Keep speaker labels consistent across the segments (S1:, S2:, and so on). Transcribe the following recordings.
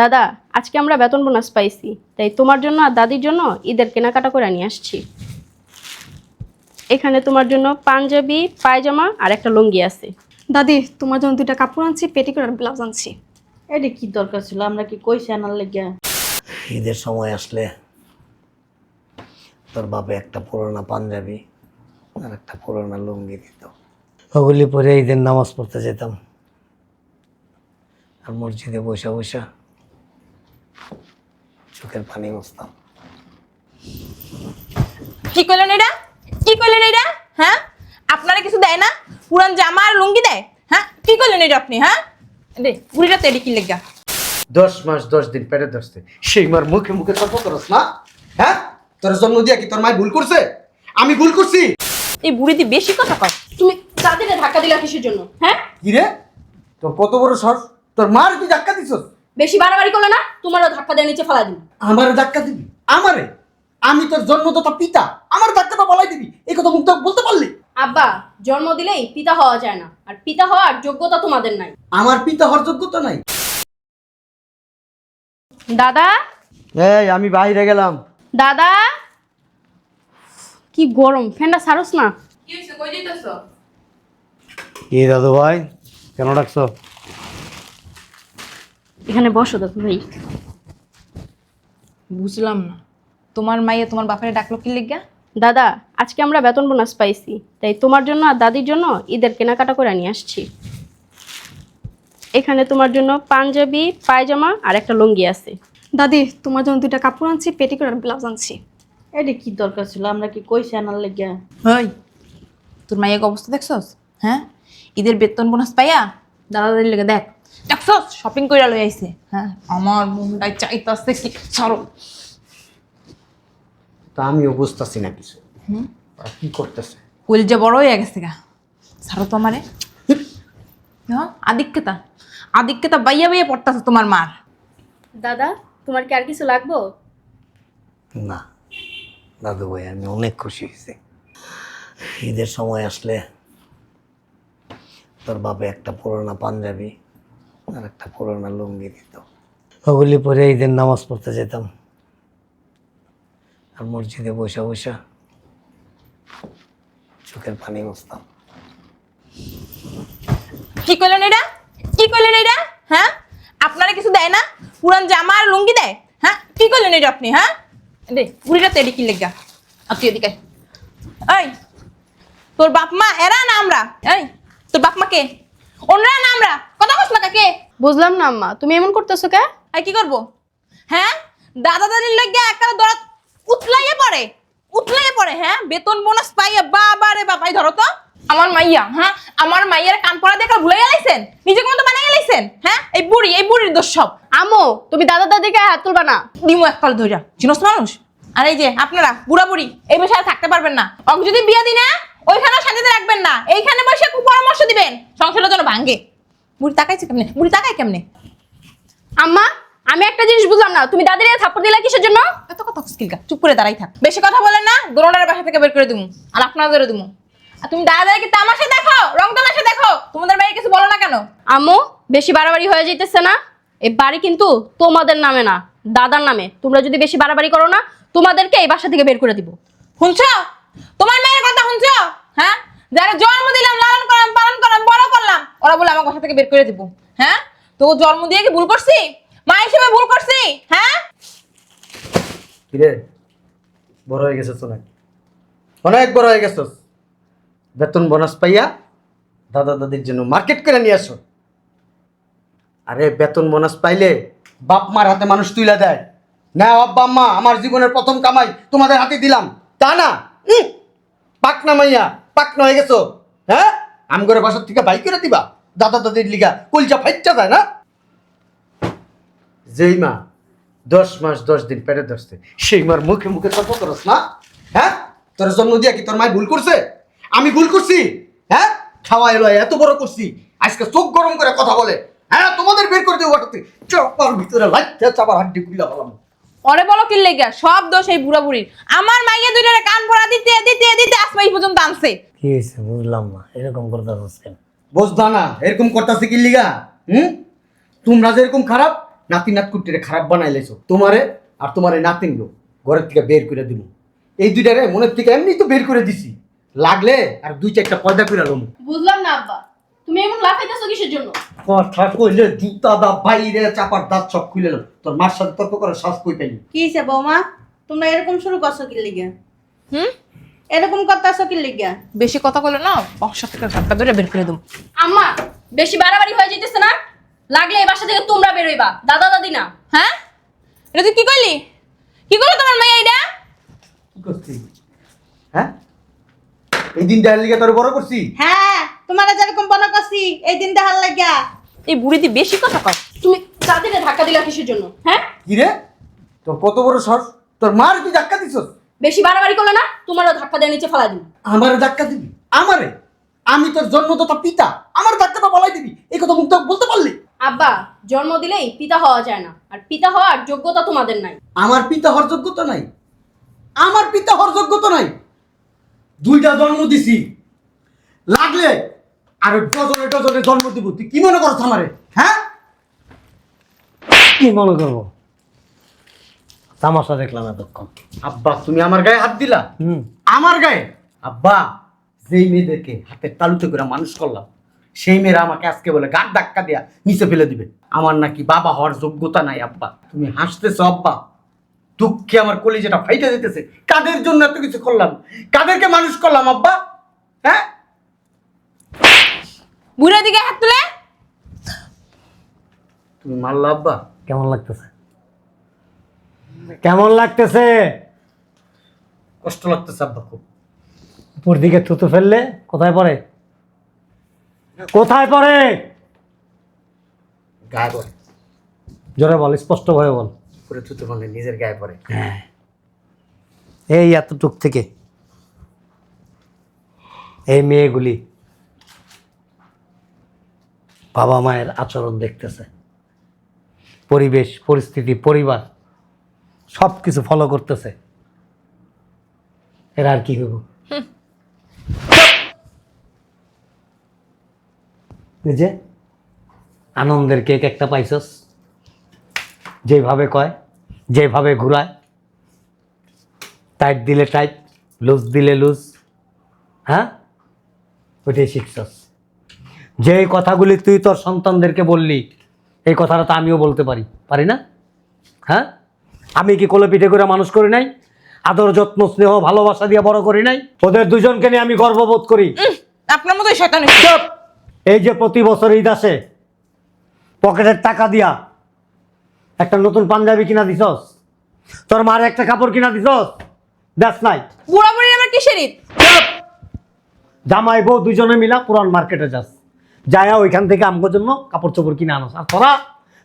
S1: দাদা আজকে আমরা বেতন বোনাস পাইছি তাই তোমার জন্য আর দাদির জন্য ঈদের কেনাকাটা করে নিয়ে আসছি। এখানে তোমার জন্য পাঞ্জাবি পায়জামা আর একটা লুঙ্গি আছে।
S2: দাদি তোমার জন্য দুইটা কাপড় আনছি পেটিকোট আর ব্লাউজ আনছি।
S3: এটা কি দরকার ছিল? আমরা কি কইছি আনার লেগে
S4: ঈদের সময় আসলে তোর বাপে একটা পুরোনো পাঞ্জাবি আর একটা পুরোনো লুঙ্গি দিত। ওগুলি পরে ঈদের নামাজ পড়তে যেতাম। আর মসজিদে বসে বসে চোখের পানি মুছতাম।
S5: কি করলেন এটা কি করলেন এটা হ্যাঁ? আপনারা কিছু দেয় না? পুরান জামা আর লুঙ্গি দেয়? হ্যাঁ? কি করলেন এটা আপনি হ্যাঁ? রে বুড়িটা তেড়ি কি লেগা।
S6: দশ মাস দশ দিন পেটে ধরছে। সেই মার মুখে মুখে তর্ক করস না? হ্যাঁ? তোর জন্ম দিয়া কি তোর মায় ভুল করছে? আমি ভুল করছি?
S5: এই বুড়ি দি বেশি কথা কয়।
S1: তুমি দাদিরে ধাক্কা দিলা কিসের জন্য? হ্যাঁ?
S6: কি রে? তোর কত বড় সর তোর মার তুই ধাক্কা দিছস?
S1: বেশি বাড়াবাড়ি করলে না তোমারও ধাক্কা দিয়ে নিচে ফেলা দিন
S6: আমারে ধাক্কা দিবি? আমারে? আমি তোর জন্মদাতা পিতা আমার ধাক্কাটা বলাই দিবি। এই কথা মুখ বলতে পারলি?
S1: আব্বা জন্ম দিলেই পিতা হওয়া যায় না। আর পিতা হওয়ার যোগ্যতা তোমাদের নাই।
S6: আমার পিতা হওয়ার যোগ্যতা নাই?
S1: দাদা?
S6: এই আমি বাইরে গেলাম।
S1: দাদা? কি গরম ফ্যানটা সারস না।
S5: কি হইছে কই দিতেছ
S4: কি দাদু ভাই কেন ডাকছো?
S1: এখানে বসো দাদু ভাই।
S5: বুঝলাম না। তোমার মাইয়া তোমার বাপের ডাকলো কি লেগা
S1: দাদা আজকে আমরা বেতন বোনাস পাইছি। তাই তোমার জন্য আর দাদির জন্য ঈদের কেনাকাটা করে নিয়ে আসছি। এখানে তোমার জন্য পাঞ্জাবি পায়জামা আর একটা লুঙ্গি আছে।
S2: দাদি তোমার জন্য দুইটা কাপড় আনছি পেটিকোট আর ব্লাউজ আনছি।
S3: এটা কি দরকার ছিল? আমরা কি কইছি আনার লেগে
S5: ওই তোর মাইয়ের অবস্থা দেখছস? হ্যাঁ? ঈদের বেতন বোনাস পাইয়া দাদাদের লেগে দেখ। শপিং কইরা লই আইছে। হ্যাঁ আমার মনটাই চাইতাছে কি সরো
S6: তা আমিও বুঝতেছি না কিছু। ওরা কি করতেছে?
S5: কুল যে বড় হয়ে গেছে গা। সারো তো আমারে। হ্যাঁ আদিক্যতা আদিক্যতা বাইয়া বাইয়া পড়তাছে তোমার মার।
S1: দাদা তোমার কি আর কিছু লাগবো?
S4: না। দাদু ভাই আমি অনেক খুশি হয়েছি। ঈদের সময় আসলে তোর বাপে একটা পুরোনো পাঞ্জাবি আর একটা পুরোনো লুঙ্গি দিত। ওগুলি পরে ঈদের নামাজ পড়তে যেতাম। আর মসজিদে বসে বসে চোখের পানি মুছতাম।
S5: কি করলেন এটা কি করলেন এটা হ্যাঁ? আপনারা কিছু দেয় না? পুরান জামা আর লুঙ্গি দেয়? হ্যাঁ? কি করলেন এটা আপনি হ্যাঁ? রে বুড়িটা তেড়ি কি লেগা আপনি এদিকে এই তোর বাপ মা এরা না আমরা? এই তোর বাপ মা কে? ওনরা না আমরা? কথা কস না কাকে?
S1: বুঝলাম না আম্মা। তুমি এমন করতেছো কে?
S5: এই কি করব? হ্যাঁ? দাদা দাদির লগে একা দরাত উতলাইয়ে পড়ে উতলাইয়ে পড়ে হ্যাঁ? বেতন বোনাস পাইয়া বাবা রে বাবাই ধরো তো। আমার মাইয়া হ্যাঁ? আমার মাইয়ার কান পড়া দেখা ভুলে গেলাইছেন? নিজেকে মতো বানাই গেলাইছেন? হ্যাঁ? এই বুড়ি এই বুড়ির দোষ সব।
S1: আমো তুমি দাদা দাদিকে হাত তুলবা না।
S5: ডিমো এককাল ধইরা। চিনস মানুষ? আর এই যে আপনারা বুড়া বুড়ি এই বিষয়ে থাকতে পারবেন না। অক যদি বিয়া দিই না ওইখানেও শান্তিতে রাখবেন না। এইখানে বসে খুব পরামর্শ দিবেন। সংসারের জন্য ভাঙ্গে। বুড়ি তাকাইছে কেমনে? বুড়ি তাকায় কেমনে?
S1: আম্মা আমি একটা জিনিস বুঝলাম না। তুমি দাদিরে থাপ্পড় দিলা কিসের জন্য?
S5: এত কথা স্কিলকা চুপ করে দাঁড়াই থাক। বেশি কথা বলেন না দোনোটার বাসা থেকে বের করে দিমু। আর আপনাদেরও দিমু। আর তুমি দাদা কি তামাশা দেখো? রং তামাশা দেখো? তোমাদের মেয়ে কিছু বলো না কেন?
S1: আম্মু বেশি বাড়াবাড়ি হয়ে যাইতেছে না। এই বাড়ি কিন্তু তোমাদের নামে না দাদার নামে। তোমরা যদি বেশি বাড়াবাড়ি করো না তোমাদেরকে এই বাসা থেকে বের করে দিব।
S5: শুনছ? তোমার মেয়ের কথা শুনছ? হ্যাঁ? যারা জন্ম দিলাম, লালন করলাম, পালন করলাম, বড় করলাম, ওরা বলে আমার বাসা থেকে বের করে দিব। হ্যাঁ? তো জন্ম দিয়ে কি ভুল করছি? মা হিসেবে ভুল করছি? হ্যাঁ?
S6: কিরে? বড় হয়ে অনেক। বড় হয়ে বেতন বোনাস পাইয়া দাদা দাদির জন্য মার্কেট করে নিয়ে আসো। আরে, বেতন বোনাস পাইলে বাপ মার হাতে মানুষ তুইলা দেয়। না আম্মা আমার জীবনের প্রথম কামাই তোমাদের হাতে দিলাম। তা না? পাকনা মাইয়া, পাকনা হয়ে গেছো। হ্যাঁ? আমগরে বাসার থেকে বাই করে দিবা। দাদা দাদির লিগা কুলচা ফাইচ্চা যায় না? যেই মা দশ মাস দশ দিন পেটে ধরছে, সেই মার মুখে মুখে তর্ক করস না? হ্যাঁ? তোর জন্ম দিয়া কি তোর মায় ভুল করছে? আমি ভুল করছি? হ্যাঁ? খাওয়া এলো, এত বড় করছি। আজকে চোখ গরম করে কথা বলে। হ্যাঁ তোমাদের বের করে দেবো চাপার ভিতরে লাইতে চাপার হাড্ডি খুলে বললাম
S5: ওরে বলো কি লেগা সব দোষ এই বুড়া বুড়ির। আমার মাইয়া দুইটারে কান পড়া দিতে দিতে দিতে আসমা এই পর্যন্ত আনছে।
S4: কি হয়েছে বুঝলাম না এরকম করতে কেন?
S6: বুঝবা না এরকম করতেছে কি লিগা হুম? তোমরা যেরকম খারাপ নাতি নাতকুটিরে খারাপ বানাই লেছো তোমারে আর তোমার এই নাতিন লোক ঘরের থেকে বের করে দিব এই দুইটারে মনের থেকে এমনি তো বের করে দিছি। লাগলে আর দুই চারটা পয়দা করে লম।
S1: বুঝলাম না আব্বা। তুমি এমন লাফাইতেছো কিসের জন্য?
S6: কথা কইলে জুতা দা বাইরে চাপার দাঁত সব খুলে। তোর মার সাথে তর্ক করে শ্বাস কই পেলি
S3: কি হয়েছে বৌমা? তোমরা এরকম শুরু করছ কি লিগে?
S5: হুম?
S3: এরকম করতেছো কি লিগে?
S5: বেশি কথা বলে না বক্সা থেকে ঘাটটা ধরে বের করে দেবো।
S1: আম্মা বেশি বাড়াবাড়ি হয়ে যাইতেছে না? লাগলে এই বাসা থেকে তোমরা বেরোইবা দাদা দাদি না।
S5: হ্যাঁ? এটা তুই কি করলি কি করল তোমার মেয়ে এটা
S6: কি করছিস হ্যাঁ? এই দিন দেখার লিগে তোর বড় করছি?
S3: হ্যাঁ তোমার যেরকম বলা করছি এই দিন দেখার লাগিয়া।
S5: এই বুড়ি দি বেশি কথা কয়।
S1: তুমি দাদিরে ধাক্কা দিলা কিসের জন্য? হ্যাঁ?
S6: কি রে? তোর কত বড় সর তোর মার তুই ধাক্কা দিছস?
S1: বেশি বাড়াবাড়ি করলে না তোমারও ধাক্কা দিয়ে নিচে ফেলা দিন
S6: আমারে ধাক্কা দিবি? আমারে? আমি তোর জন্মদাতা পিতা। আমার ধাক্কাটা বলাই দিবি? এই কথা মুখ বলতে পারলি?
S1: আব্বা জন্ম দিলেই পিতা হওয়া যায় না। আর পিতা হওয়ার যোগ্যতা তোমাদের নাই।
S6: আমার পিতা হওয়ার যোগ্যতা নাই। আমার পিতা হওয়ার যোগ্যতা নাই। দুইটা জন্ম দিছি। লাগলে আর ডজনে ডজনে জন্ম দিব। তুই কি মনে করছ আমারে? হ্যাঁ?
S4: কি মনে করব? তামাশা দেখলাম এতক্ষণ।
S6: আব্বা তুমি আমার গায়ে হাত দিলা?
S4: হুম।
S6: আমার গায়ে? আব্বা যেই মেয়েদেরকে হাতের তালুতে করে মানুষ করলাম সেই মেয়েরা আমাকে আজকে বলে গাট ধাক্কা দেয়া নিচে ফেলে দিবে। আমার নাকি বাবা হওয়ার যোগ্যতা নাই আব্বা। তুমি হাসতেছো আব্বা। দুঃখে আমার কলিজাটা ফাইটে যেতেছে। কাদের জন্য এত কিছু করলাম? কাদেরকে মানুষ করলাম আব্বা? হ্যাঁ?
S5: বুড়ির দিকে হাত তুলে।
S6: তুমি মারলা আব্বা।
S4: কেমন লাগতেছে? কেমন লাগতেছে?
S6: কষ্ট লাগতেছে আব্বা খুব।
S4: উপর দিকে থুতু ফেললে কোথায় পড়ে? কোথায় পড়ে?
S6: গায়ে পড়ে।
S4: জোরে বল স্পষ্ট ভাবে বল।
S6: পুরো থুতু ফেললে নিজের গায়ে পড়ে।
S4: হ্যাঁ। এই এতটুক থেকে এই মেয়েগুলি বাবা মায়ের আচরণ দেখতেছে। পরিবেশ, পরিস্থিতি, পরিবার সব কিছু ফলো করতেছে। এরা আর কি হইব? যে আনন্দের কেক একটা পাইছস, যেভাবে কয়, যেভাবে ঘুরায় টাইট দিলে টাইট লুজ দিলে লুজ হ্যাঁ? ওইটাই শিখছস। যে এই কথাগুলি তুই তোর সন্তানদেরকে বললি এই কথাটা তো আমিও বলতে পারি। পারি না? হ্যাঁ? আমি কি কোলে পিঠে করে মানুষ করি নাই? আদর যত্ন স্নেহ ভালোবাসা দিয়ে বড় করি নাই? ওদের দুজনকে নিয়ে আমি গর্ববোধ করি।
S5: আপনার মতো শয়তান।
S4: এই যে প্রতি বছর ঈদ আসে পকেটের টাকা দিয়া একটা নতুন পাঞ্জাবি কিনা দিছস? তোর মার একটা কাপড় কিনা দিছস? দ্যাটস নাই।
S5: বুড়া আমার কিসের ঈদ?
S4: জামাই বউ দুজনে মিলা পুরান মার্কেটে যাস। যায়া ওইখান থেকে আমগোর জন্য কাপড় চোপড় কিনে আনস। আর তোরা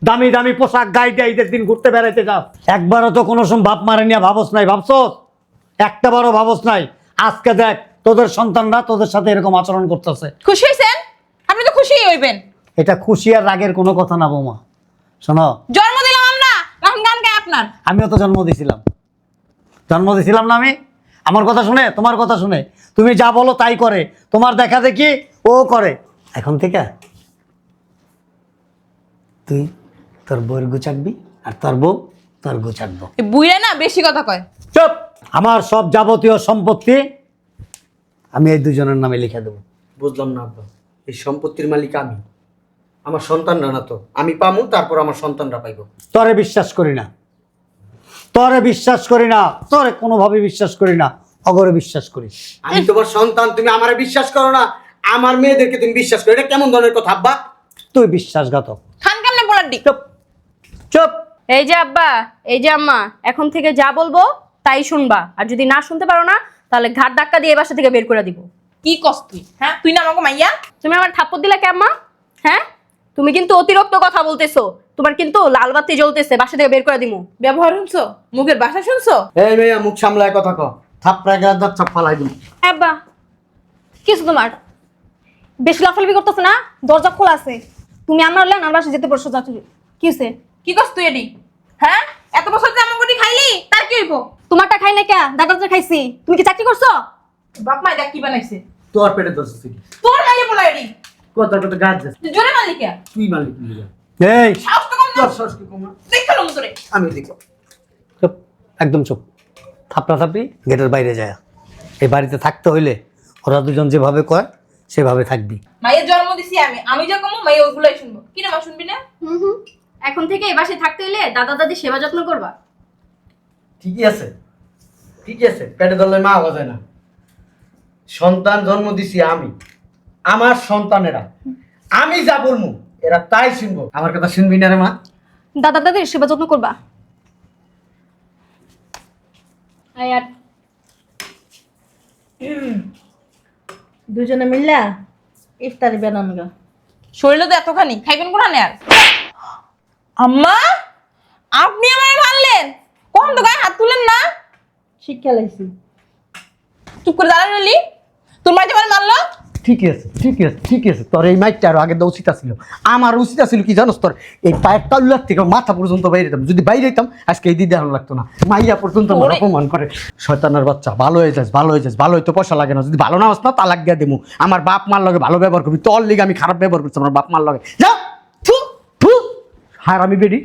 S4: দামি দামি পোশাক গাই দিয়ে ঈদের দিন ঘুরতে বেড়াইতে যাস। একবারও তো কোনো সময় বাপ মারে নিয়ে ভাবস নাই ভাবছস একটা বারও ভাবস নাই। আজকে দেখ তোদের সন্তানরা তোদের সাথে এরকম আচরণ করতেছে।
S5: খুশি হয়েছেন আপনি তো খুশি হইবেন।
S4: এটা খুশি আর রাগের কোনো কথা না বৌমা। শোনো।
S5: জন্ম দিলাম আমরা এখন গান আপনার।
S4: আমিও তো জন্ম দিছিলাম। জন্ম দিছিলাম না আমি? আমার কথা শুনে? তোমার কথা শুনে? তুমি যা বলো তাই করে। তোমার দেখা দেখি ও করে। এখন থেকে তুই তোর বউয়ের গুচাকবি আর তোর বউ তোর গুচাকবো
S5: এই বুড়া না বেশি কথা কয়।
S4: চুপ! আমার সব যাবতীয় সম্পত্তি আমি এই দুজনের নামে লিখে দেবো।
S6: বুঝলাম না আব্বা। এই সম্পত্তির মালিক আমি। আমার সন্তানরা না তো। আমি পামু তারপর আমার সন্তানরা পাইব।
S4: তরে বিশ্বাস করি না। তরে বিশ্বাস করি না। তরে কোনোভাবে বিশ্বাস করি না। অগরে বিশ্বাস করিস।
S6: আমি তোমার সন্তান তুমি আমারে বিশ্বাস করো না। আমার মেয়েদেরকে তুমি বিশ্বাস করো এটা কেমন ধরনের কথা আব্বা?
S4: তুই বিশ্বাসঘাতক।
S5: খান কেমনে পোলার দিক?
S4: চুপ চুপ।
S1: এই যে আব্বা এই যে আম্মা এখন থেকে যা বলব তাই শুনবা। আর যদি না শুনতে পারো না তাহলে ঘাট ধাক্কা দিয়ে বাসা থেকে বের করে দিব।
S5: কি কস তুই হ্যাঁ? তুই না আমাকে মাইয়া?
S1: তুমি আমার থাপ্পড় দিলা কে আম্মা? হ্যাঁ? তুমি কিন্তু অতিরিক্ত কথা বলতেছো। তোমার কিন্তু লাল বাতি জ্বলতেছে বাসা থেকে বের করে দিমু।
S5: ব্যবহার শুনছো? মুখের ভাষা শুনছো?
S6: এই মেয়ে মুখ সামলায় কথা কও। থাপড়া গেলে দাঁত চাপ ফালাই দিন
S2: আব্বা কিছু তোমার বেশি লাফালাফি করতেছে না? দরজা খোলা আছে। তুমি আমার লেন আমার বাসা যেতে পারছ যা তুমি কি হয়েছে
S5: কি কস তুই এডি হ্যাঁ? এত বছর যে আমার খাইলি তার কি হইব?
S2: তোমারটা খাই না কে? দাদাটা খাইছি। তুমি কি চাকরি করছ?
S5: বাপ মাই দেখ কি বানাইছে।
S6: তোর পেটে দোষ ছিল
S5: তোর মাইয়া পোলা এডি
S6: কথা কথা গাছ যাচ্ছে
S5: তুই জোরে মারলি কে?
S6: তুই মালিক নিয়ে
S4: এই!
S5: সাহস তো কম না?
S6: তোর সাহস কি কম না?
S5: দেখালাম তোরে
S6: আমি দেখো
S4: চুপ একদম চুপ। থাপড়া থাপড়ি গেটের বাইরে যায়। এই বাড়িতে থাকতে হইলে ওরা দুজন যেভাবে কয় সেভাবে থাকবি।
S5: মায়ের জন্ম দিছি আমি। আমি যা কমো মাই ওগুলাই শুনব। কি না মা শুনবি না?
S1: হুম হুম। এখন থেকে এই বাসায় থাকতে হইলে দাদা দাদি সেবা যত্ন করবা।
S6: ঠিকই আছে। ঠিকই আছে। পেটে ধরলে মা আওয়াজ হয় না। সন্তান জন্ম দিছি আমি। আমার সন্তানেরা। আমি যা বলব এরা তাই শুনব। আমার কথা শুনবি না রে মা?
S2: দাদা দাদির সেবা যত্ন করবা।
S1: আর
S3: দুজনে মিললা ইফতারি বানানো গা
S5: শরীরে তো এতখানি খাইবেন কোন আর? আম্মা আপনি আমায় মারলেন। কখন তো গায়ে হাত তুলেন না?
S3: শিক্ষা লাইছি।
S5: চুপ করে দাঁড়ালি তোর মাঝে মানে মারলো?
S6: ঠিকই আছে ঠিকই আছে ঠিকই আছে। তোর এই মাইকটা আরও আগে দেওয়া উচিত ছিল আমার উচিত ছিল কি জানোস তোর? এই পায়ের তালুলার থেকে মাথা পর্যন্ত বাইরে যেতাম যদি বাইরে যেতাম আজকে এই দিদি আনো লাগতো না। মাইয়া পর্যন্ত আমার। অপমান করে। শয়তানের বাচ্চা ভালো হয়ে যাস ভালো হয়ে যাস ভালো হইতে পয়সা লাগে না। যদি ভালো না হস না তালাক দিয়ে দেবো আমার বাপ মার লগে ভালো ব্যবহার করবি। তোর লিগে আমি খারাপ ব্যবহার করছি আমার বাপ মার লগে। যা! থু থু। হার আমি বেডি